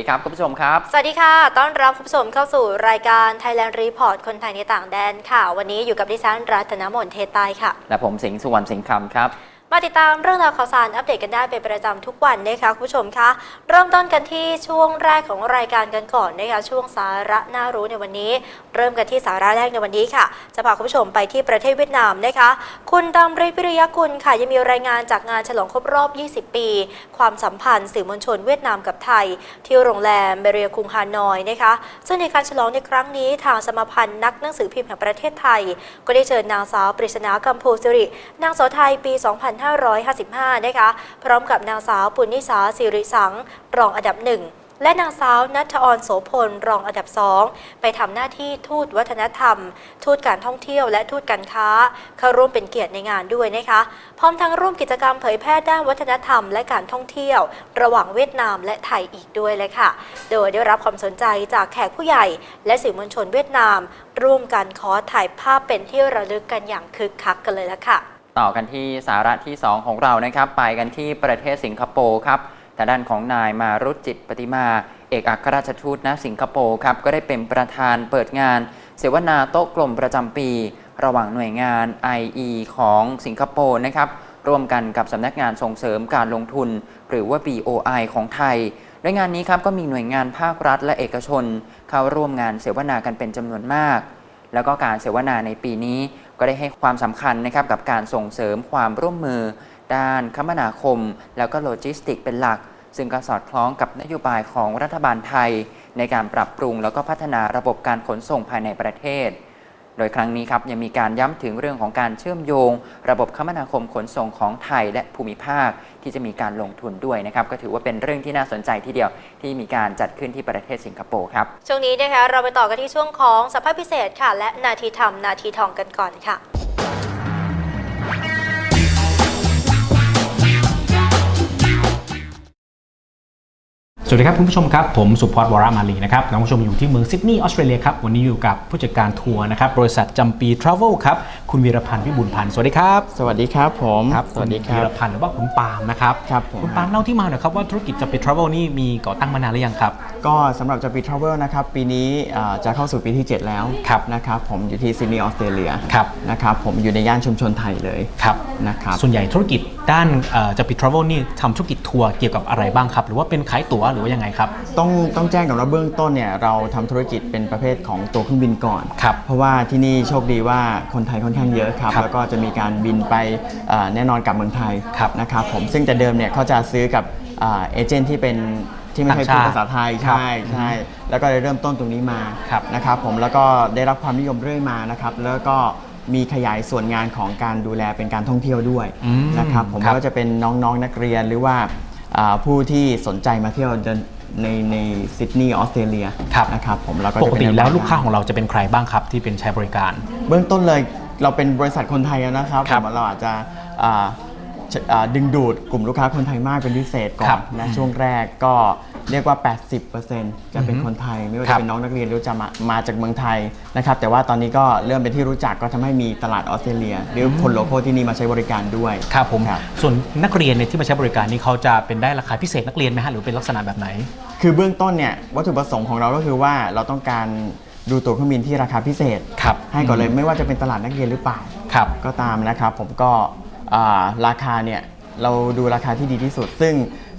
วัสดีครับคุณผู้ชมครับ สวัสดีค่ะ ต้อนรับคุณผู้ชมเข้าสู่รายการ Thailand Report คนไทยในต่างแดนค่ะ วันนี้อยู่กับดิฉันรัตนมนเทใต้ค่ะ และผมสิงห์สุวรรณสิงห์คำครับ มาติดตามเรื่องราวข่าวสารอัปเดตกันได้เป็นประจำทุกวันนะคะคุณผู้ชมคะเริ่มต้นกันที่ช่วงแรกของรายการกันก่อนนะคะช่วงสาระน่ารู้ในวันนี้ เริ่มกันที่สาระแรกในวันนี้ค่ะ จะพาคุณผู้ชมไปที่ประเทศเวียดนามนะคะ คุณดำริวิริยกุลค่ะยังมีรายงานจากงานฉลองครบรอบ 20 ปี ความสัมพันธ์สื่อมวลชนเวียดนามกับไทย ที่โรงแรมเบเรียคุงฮานอยนะคะซึ่งในการฉลองในครั้งนี้ทางสมาพันธ์นักหนังสือพิมพ์แห่งประเทศไทย ก็ได้เชิญนางสาวปริศนากัมพูสิรินางสาวไทยปี2555 นะคะ พร้อมกับนางสาวปุณณิสาสิริสัง รองอันดับหนึ่งและนางสาวนัทออนโสพล รองอันดับสองไปทำหน้าที่ทูตวัฒนธรรม ทูตการท่องเที่ยวและทูตการค้า เข้าร่วมเป็นเกียรติในงานด้วยนะคะ พร้อมทั้งร่วมกิจกรรมเผยแพร่ด้านวัฒนธรรมและการท่องเที่ยว ระหว่างเวียดนามและไทยอีกด้วยเลยค่ะ โดยได้รับความสนใจจากแขกผู้ใหญ่ และสื่อมวลชนเวียดนาม ร่วมกันขอถ่ายภาพเป็นที่ระลึกกันอย่างคึกคักกันเลยละค่ะ ต่อกันที่สาระที่ 2 ของเรานะครับ ไปกันที่ประเทศสิงคโปร์ครับแต่ด้านของนายมารุจิตปฏิมา เอกอัครราชทูตณสิงคโปร์ครับก็ได้เป็นประธานเปิดงาน เสวนาโต๊ะกลมประจำปี ระหว่างหน่วยงาน IE ของสิงคโปร์นะครับร่วมกันกับสำนักงานส่งเสริมการลงทุน หรือว่า BOI ของไทยโดยงานนี้ครับก็มีหน่วยงานภาครัฐและเอกชน เข้าร่วมงานเสวนากันเป็นจำนวนมาก แล้วก็การเสวนาในปีนี้ ก็ได้ให้ความสำคัญนะครับกับการส่งเสริมความร่วมมือ ด้านคมนาคม แล้วก็โลจิสติกเป็นหลัก ซึ่งก็สอดคล้องกับนโยบายของรัฐบาลไทย ในการปรับปรุงแล้วก็พัฒนาระบบการขนส่งภายในประเทศ โดยครั้งนี้ครับยังมีการย้ำถึงเรื่องของการเชื่อมโยง ระบบคมนาคมขนส่งของไทยและภูมิภาคที่จะมีการลงทุนด้วยนะครับก็ถือว่าเป็นเรื่องที่น่าสนใจทีเดียวที่มีการจัดขึ้นที่ประเทศสิงคโปร์ครับช่วงนี้นะคะเราไปต่อกันที่ช่วงของสภาพพิเศษค่ะ และนาทีทำนาทีทองกันก่อนค่ะ สวัสดีครับคุณผู้ชมครับ ผมสุพจน์วรามาลีนะครับน้องผู้ชมอยู่ที่เมืองซิดนีย์ออสเตรเลียครับ วันนี้อยู่กับผู้จัดการทัวร์นะครับ บริษัทจำปีทราเวลครับ คุณวีรพันธ์วิบูลย์พันธ์สวัสดีครับ สวัสดีครับผมครับสวัสดีคณรัวีบรพันธ์หรือว่าคุณปาล์มนะครับครับผมคุณปาล์มเล่าที่มาหน่อยครับว่าธุรกิจจำปีทราเวลนี่มีก่อตั้งมานานหรือยังครับ ก็สำหรับจะปีทราเวลนะครับปีนี้อ่าจะเข้าสู่ปีที่ 7 แล้วครับนะครับผมอยู่ที่ซิดนีย์ออสเตรเลียครับนะครับผมอยู่ในย่านชุมชนไทยเลยครับนะครับส่วนใหญ่ธุรกิจด้านจำปีทราเวลนี่ทำธุรกิจทัวร์เกี่ยวกับอะไรบ้างครับ หรือว่าเป็นขายตั๋วหรือว่ายังไงครับ ต้องต้องแจ้งกับว่าเบื้องต้นเนี่ยเราทำธุรกิจเป็นประเภทของตัวเครื่องบินก่อนครับเพราะว่าที่นี่โชคดีว่าคนไทยค่อนข้างเยอะครับครับแล้วก็จะมีการบินไปอ่าแน่นอนกลับเมืองไทยครับนะครับผมซึ่งแต่เดิมเนี่ยเขาจะซื้อกับอ่าเอเจนต์ที่เป็นที่ไม่เคยพูดต่างชาติภาษาไทยครับใช่ใช่แล้วก็เลยเริ่มต้นตรงนี้มาครับนะครับผมแล้วก็ได้รับความนิยมเรื่อยมานะครับแล้วก็ มีขยายส่วนงานของการดูแลเป็นการท่องเที่ยวด้วยอืมนะครับผมครับ ก็จะเป็นน้องๆนักเรียนหรือว่าอ่าผู้ที่สนใจมาเที่ยวเดินในในซิดนีย์ออสเตรเลียครับ นะครับผมแล้วก็ปจะกเป็นติในแล้วบ้นลูกค้าของเราจะเป็นใครบ้างครับ ที่เป็นใช้บริการ เบื้องต้นเลยเราเป็นบริษัทคนไทยนะครับครับผมเราอาจจะอ่าชอ่า ดึงดูดกลุ่มลูกค้าคนไทยมากเป็นพิเศษก่อครันบนะช่วงแรกก็เรียกว่า 80%จะเป็นคนไทย ไม่ว่าครัจะบเป็นน้องนักเรียนหรือจะมามาจากเมืองไทยนะครับแต่ว่าตอนนี้ก็เริ่มเป็นที่รู้จักก็ทำให้มีตลาดออสเตรเลีย หรือคนโลโก้ที่นี่มาใช้บริการด้วยครับผมครับส่วนนักเรียนเนี่ยที่มาใช้บริการนี้เขาจะเป็นได้ราคาพิเศษนักเรียนไหมฮะหรือเป็นลักษณะแบบไหน คือเบื้องต้นเนี่ยวัตถุประสงค์ของเราก็คือว่าเราต้องการดูตั๋วเครื่องบินที่ราคาพิเศษครับให้ก่อนเลยไม่ว่าจะเป็นตลาดนักเรียนหรือเปล่าครับก็ตามนะครับผมก็อ่า ราคาเนี่ยเราดูราคาที่ดีที่สุด ซึ่ง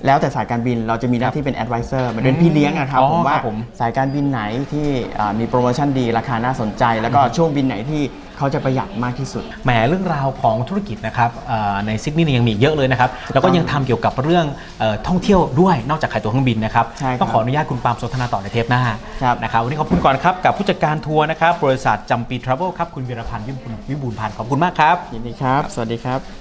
แล้วแต่สายการบินเราจะมีหน้าที่เป็น advisor เหมือนเป็นพี่เลี้ยงอะครับอ๋อผมว่าครับผมสายการบินไหนที่อ่ามีโปรโมชั่นดีราคาน่าสนใจ แล้วก็ช่วงบินไหนที่เขาจะประหยัดมากที่สุดแหมเรื่องราวของธุรกิจนะครับเอ่อในซิดนีย์เนี่ยยังมีเยอะเลยนะครับแล้วก็ยังทำเกี่ยวกับเรื่องเอ่อท่องเที่ยวด้วยนอกจากขายตั๋วเครื่องบินนะครับใช่ครับต้องขออนุญาตคุณปาล์มสนทนาต่อในเทปหน้าครับนะครับวันนี้ขอบคุณก่อนครับกับผู้จัดการทัวร์นะครับบริษัทจำปีทราเวลครับคุณวีรพันธ์วิบูลย์วิบูลย์พันธ์ขอบคุณมากครับยินดีครับ สวัสดีครับ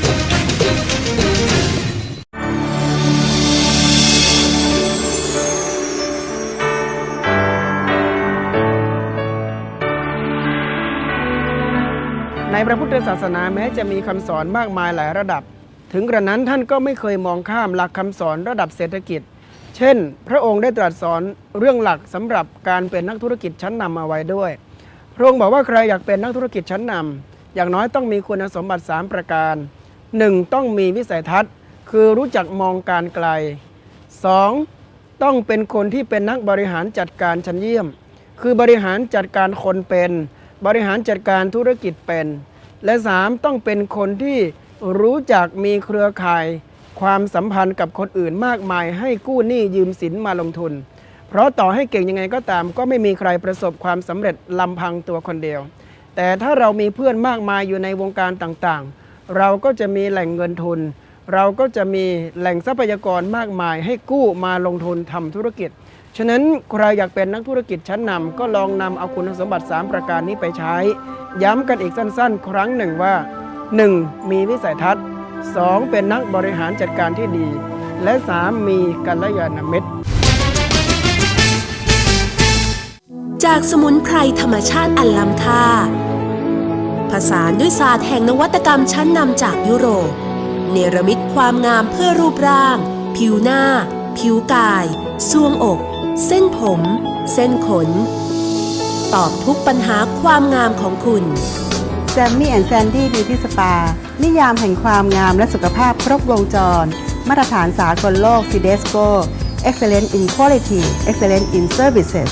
ระพุทธศาสนาแม้จะมีคำสอนมากมายหลายระดับ ถึงกระนั้นท่านก็ไม่เคยมองข้ามหลักคำสอนระดับเศรษฐกิจ เช่น พระองค์ได้ตรัสสอนเรื่องหลักสำหรับการเป็นนักธุรกิจชั้นนำเอาไว้ด้วย พระองค์บอกว่าใครอยากเป็นนักธุรกิจชั้นนำอย่างน้อยต้องมีคุณสมบัติ 3 ประการ 1. ต้องมีวิสัยทัศน์ คือรู้จักมองการไกล 2. ต้องเป็นคนที่เป็นนักบริหารจัดการชั้นเยี่ยม คือบริหารจัดการคนเป็นบริหารจัดการธุรกิจเป็น และ 3. ต้องเป็นคนที่รู้จักมีเครือข่าย ความสัมพันธ์กับคนอื่นมากมาย ให้กู้หนี้ยืมสินมาลงทุน เพราะต่อให้เก่งยังไงก็ตาม ก็ไม่มีใครประสบความสำเร็จลำพังตัวคนเดียว แต่ถ้าเรามีเพื่อนมากมายอยู่ในวงการต่างๆ เราก็จะมีแหล่งเงินทุน เราก็จะมีแหล่งทรัพยากรมากมาย ให้กู้มาลงทุนทำธุรกิจ ฉะนั้นใครอยากเป็นนักธุรกิจชั้นนำก็ลองนำเอาคุณสมบัติ 3 ประการนี้ไปใช้ ย้ำกันอีกสั้น ๆ ครั้งหนึ่งว่า 1. มีวิสัยทัศน์ 2. เป็นนักบริหารจัดการที่ดี และ 3. มีกัลยาณมิตร จากสมุนไพรธรรมชาติอันล้ำค่า ผสานด้วยศาสตร์แห่งนวัตกรรมชั้นนำจากยุโรป เนรมิตความงามเพื่อรูปร่าง ผิวหน้า ผิวกายซวงอก เส้นผม เส้นขน ตอบทุกปัญหาความงามของคุณแซมมี่แอนด์แซนดี้บิวตี้สปา นิยามแห่งความงามและสุขภาพครบวงจร มาตรฐานสากลโลกซีเดสโก Excellent in Quality Excellent in Services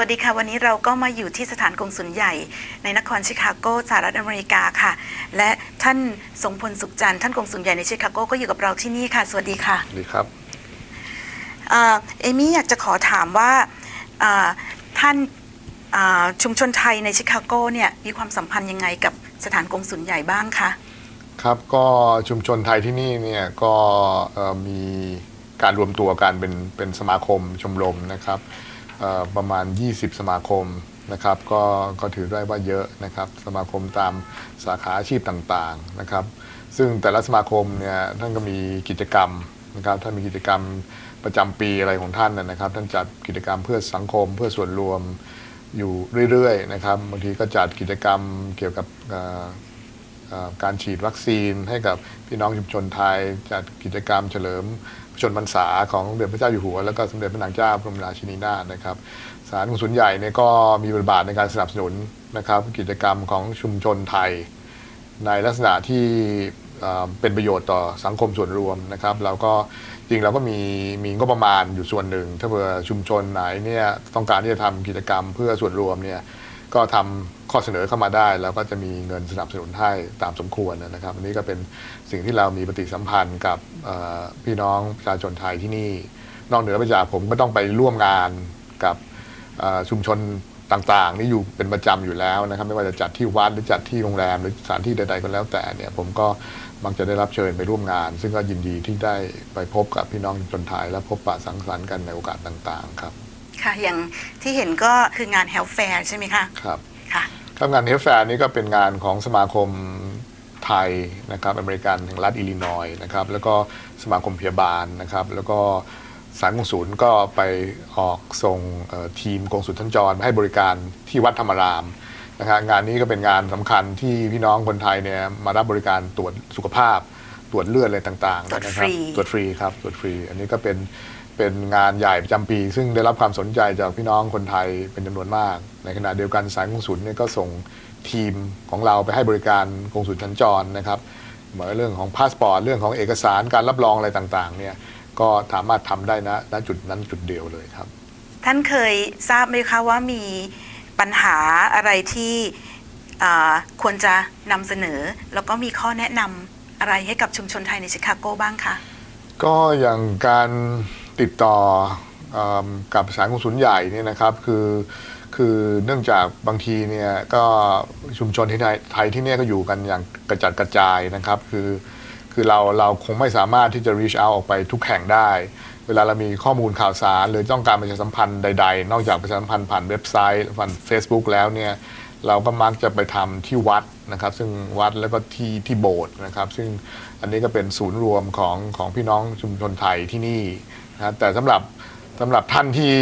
วัสดีค่ะวันนี้เราก็มาอยู่ที่สถานกงสุลใหญ่ในนครชิคาโกสหรัฐอเมริกาค่ะ และท่านทรงพลสุขจันทร์ท่านกงสุลใหญ่ในชิคาโกก็อยู่กับเราที่นี่ค่ะ สวัสดีค่ะดีครับเอ่อเอมี่อยากจะขอถามว่าเอ่อท่านเอ่อชุมชนไทยในชิคาโกเนี่ยมีความสัมพันธ์ยังไงกับสถานกงสุลใหญ่บ้างคะครับก็ชุมชนไทยที่นี่เนี่ยก็เอ่อมีการรวมตัวกันเป็นเป็นสมาคมชมรมนะครับเอ่อ ประมาณ 20 สมาคมนะครับก็ก็ถือได้ว่าเยอะนะครับสมาคมตามสาขาอาชีพต่างๆนะครับ ซึ่งแต่ละสมาคมเนี่ยท่านก็มีกิจกรรมนะครับท่านมีกิจกรรมประจำปีอะไรของท่านนะครับ ท่านจัดกิจกรรมเพื่อสังคมเพื่อส่วนรวมอยู่เรื่อยๆนะครับบางทีก็จัดกิจกรรมเกี่ยวกับการฉีดวัคซีนให้กับพี่น้องชุมชนไทย จัดกิจกรรมเฉลิม ชนพรรษาของสมเด็จพระเจ้าอยู่หัว แล้วก็สมเด็จพระนางเจ้าพระบรมราชินีนาถนะครับสารกงสุลใหญ่เนี่ยก็มีบทบาทในการสนับสนุนนะครับกิจกรรมของชุมชนไทย ในลักษณะที่เป็นประโยชน์ต่อสังคมส่วนรวมนะครับเราก็จริงเราก็มีมีงบประมาณอยู่ส่วนหนึ่ง ถ้าเผื่อชุมชนไหนเนี่ยต้องการที่จะทำกิจกรรมเพื่อส่วนรวมเนี่ย ก็ทำข้อเสนอเข้ามาได้ แล้วก็จะมีเงินสนับสนุนให้ตามสมควรนะครับอันนี้ก็เป็นสิ่งที่เรามีปฏิสัมพันธ์กับพี่น้องประชาชนไทยที่นี่ นอกเหนือไปจากผมก็ต้องไปร่วมงานกับชุมชนต่างๆ นี่อยู่เป็นประจำอยู่แล้วนะครับ ไม่ว่าจะจัดที่วัดหรือจัดที่โรงแรมหรือสถานที่ใดๆก็แล้วแต่เนี่ยผมก็มักจะได้รับเชิญไปร่วมงาน ซึ่งก็ยินดีที่ได้ไปพบกับพี่น้องชุมชนไทยและพบปะสังสรรค์กันในโอกาสต่าง ๆ ครับ ค่ะ อย่างที่เห็นก็คืองาน Health Fair ใช่ไหมคะครับค่ะ ครับงานเฮฟแฟร์นี้ก็เป็นงานของสมาคมไทยนะครับอเมริกันแห่งรัฐอิลลินอยส์นะครับแล้วก็สมาคมพยาบาลนะครับ แล้วก็สารกงศูนย์ก็ไปออกส่งเอ่อทีมกงสุลทันจรมาให้บริการที่วัดธรรมรามนะครับงานนี้ก็เป็นงานสำคัญที่พี่น้องคนไทยเนี่ยมารับบริการตรวจสุขภาพ ตรวจเลือดอะไรต่างๆตรวจนะคฟรัรีตรวจฟรีครับตรวจฟรี อันนี้ก็เป็น เป็นงานใหญ่ประจำปี ซึ่งได้รับความสนใจจากพี่น้องคนไทยเป็นจำนวนมาก ในขณะเดียวกันสายกงสุลเนี่ยก็ส่งทีมของเราไปให้บริการกงสุลทันจรนะครับเหมือนเรื่องของพาสปอร์ตเรื่องของเอกสารการรับรองอะไรต่างๆเนี่ยก็สามารถทำได้นะณจุดนั้นจุดเดียวเลยครับ ท่านเคยทราบไหมคะว่ามีปัญหาอะไรที่อ่าควรจะนำเสนอ แล้วก็มีข้อแนะนำอะไรให้กับชุมชนไทยในชิคาโกบ้างคะก็อย่างการ ติดต่ออกับสารกงสุลใหญ่เนี่ยนะครับคือคือเนื่องจากบางทีเนี่ยก็ชุมชนที่ไทยที่เนี่ยก็อยู่กันอย่างกระจัดกระจายนะครับ คือคือเราเราคงไม่สามารถที่จะ reach out ออกไปทุกแห่งได้ เวลาเรามีข้อมูลข่าวสาร หรือต้องการประชาสัมพันธ์ใด ๆ นอกจากประชาสัมพันธ์ผ่านเว็บไซต์ผ่าน Facebook แล้วเนี่ยเราก็มักจะไปทำที่วัดนะครับ ซึ่งวัดแล้วก็ที่ที่โบสถ์นะครับ ซึ่งอันนี้ก็เป็นศูนย์รวมของของพี่น้องชุมชนไทยที่นี่ นะครับแต่สำหรับสำหรับท่านที่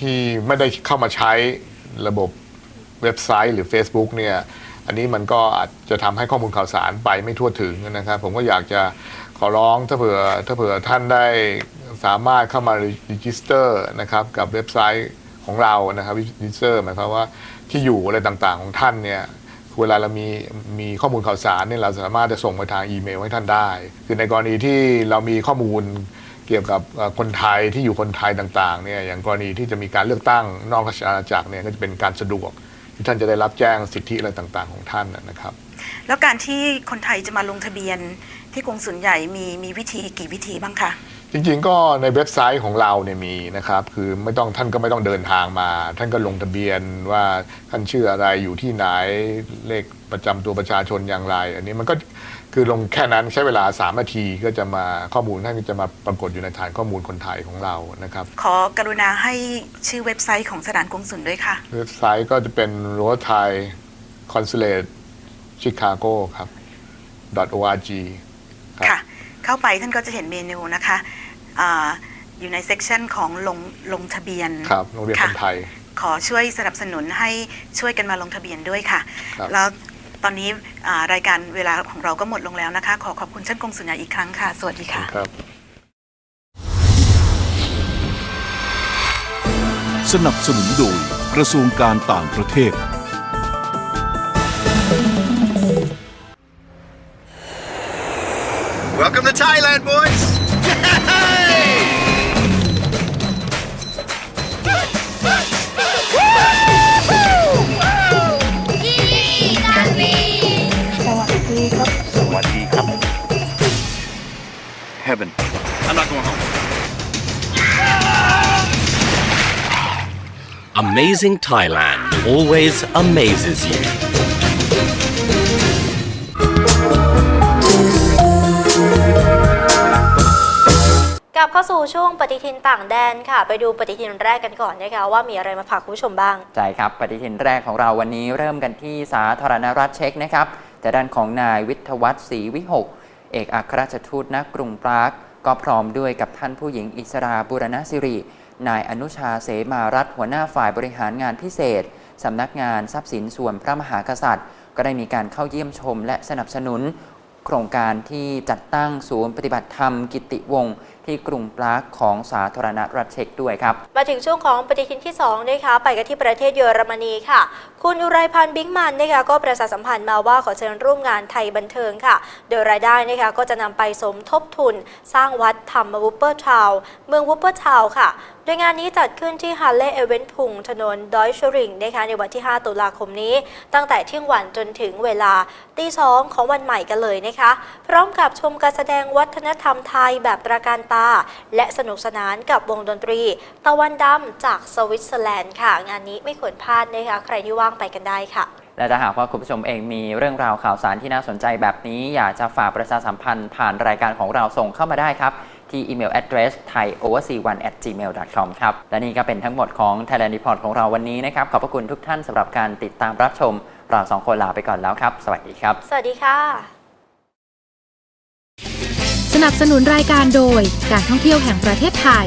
ที่ไม่ได้เข้ามาใช้ระบบเว็บไซต์หรือ Facebook เนี่ยอันนี้มันก็อาจจะทำให้ข้อมูลข่าวสารไปไม่ทั่วถึงนะครับ ผมก็อยากจะขอร้องถ้าเผื่อถ้าเผื่อท่านได้สามารถเข้ามารีจิสเตอร์นะครับกับเว็บไซต์ของเรานะครับรีจิสเตอร์หมายความว่าที่อยู่อะไรต่างๆของท่านเนี่ยเวลาเรามีมีข้อมูลข่าวสารเนี่ยเราสามารถจะส่งไปทางอีเมลให้ท่านได้ คือในกรณีที่เรามีข้อมูล เกี่ยวกับเอ่อคนไทยที่อยู่คนไทยต่างๆเนี่ยอย่างกรณีที่จะมีการเลือกตั้งนอกราชอาณาจักรเนี่ยก็จะเป็นการสะดวก ที่ท่านจะได้รับแจ้งสิทธิอะไรต่างๆ ของท่านนะครับ แล้วการที่คนไทยจะมาลงทะเบียนที่กงสุลใหญ่มีมีวิธีกี่วิธีบ้างคะจริงๆก็ในเว็บไซต์ของเราเนี่ยมีนะครับคือไม่ต้องท่านก็ไม่ต้องเดินทางมา ท่านก็ลงทะเบียนว่าท่านชื่ออะไรอยู่ที่ไหนเลขประจำตัวประชาชนอย่างไร อันนี้มันก็ คือลงแค่นั้นใช้เวลา 3 นาทีก็จะมาข้อมูลท่านก็จะมาปรากฏอยู่ในฐานข้อมูลคนไทยของเรานะครับ ขอกรุณาให้ชื่อเว็บไซต์ของสถานกงสุลด้วยค่ะ เว็บไซต์ก็จะเป็น r o t h a i consulate chicago ครับ .org ครับค่ะ เข้าไปท่านก็จะเห็นเมนูนะคะอาอยู่ในเซกชันของลงลงทะเบียนครับโรงเรียนค่ะคนไทย ขอช่วยสนับสนุนให้ช่วยกันมาลงทะเบียนด้วยค่ะครับแล้ว ตอนนี้อ่ารายการเวลาของเราก็หมดลงแล้วนะคะ ขอขอบคุณท่านกงสุลใหญ่อีกครั้งค่ะ สวัสดีค่ะครับ สนับสนุนโดยกระทรวงการต่างประเทศ Welcome to Thailand, boys! Heaven I'm not going home. Amazing Thailand always amazes you. กลับเข้าสู่ช่วงปฏิทินต่างแดนค่ะ ไปดูปฏิทินแรกกันก่อนนะคะว่ามีอะไรมาฝากคุณผู้ชมบ้าง ใช่ครับ ปฏิทินแรกของเราวันนี้เริ่มกันที่สาธารณรัฐเช็กนะครับแต่ด้านของนายวิทยวัฒน์ศรีวิหก เอกอัครราชทูตณกรุงปราก ก็พร้อมด้วยกับท่านผู้หญิงอิสราบุรณสิริ นายอนุชาเสมารัฐหัวหน้าฝ่ายบริหารงานพิเศษ สำนักงานทรัพย์สินส่วนพระมหากษัตริย์ ก็ได้มีการเข้าเยี่ยมชมและสนับสนุน โครงการที่จัดตั้งศูนย์ปฏิบัติธรรมกิติวงศ์ที่กรุงปรากของสาธารณรัฐเช็กด้วยครับ มาถึงช่วงของปฏิทินที่2นะคะไปกันที่ประเทศเยอรมนีค่ะ คุณอุไรพันธ์บิงมันนะคะก็ประชาสัมพันธ์มาว่าขอเชิญร่วมงานไทยบันเทิงค่ะ โดยรายได้นะคะก็จะนำไปสมทบทุน สร้างวัดธรรมวูปเปอร์ทาวเมืองวูปเปอร์ทาวค่ะ โดยงานนี้จัดขึ้นที่ฮาร์เลย์เอเวนพุงถนนดอยชริงนะคะในวันที่ 5 ตุลาคมนี้ ตั้งแต่เที่ยงวันจนถึงเวลาตีสองของวันใหม่กันเลยนะคะ พร้อมกับชมการแสดงวัฒนธรรมไทยแบบตราการตา และสนุกสนานกับวงดนตรี ตะวันดำจากสวิตเซอร์แลนด์ค่ะ งานนี้ไม่ควรพลาดนะคะใครที่ว่างไปกันได้ค่ะและถ้าหากว่าคุณผู้ชมเองมีเรื่องราวข่าวสารที่น่าสนใจแบบนี้ อยากจะฝากประชาสัมพันธ์ผ่านรายการของเราส่งเข้ามาได้ครับ ที่อีเมล address thaioverc1 at gmail.com ครับ และนี่ก็เป็นทั้งหมดของ Thailand Report ของเราวันนี้นะครับ ขอบพระคุณทุกท่านสำหรับการติดตามรับชม เราสองคนลาไปก่อนแล้วครับ สวัสดีครับ สวัสดีค่ะ สนับสนุนรายการโดยการท่องเที่ยวแห่งประเทศไทย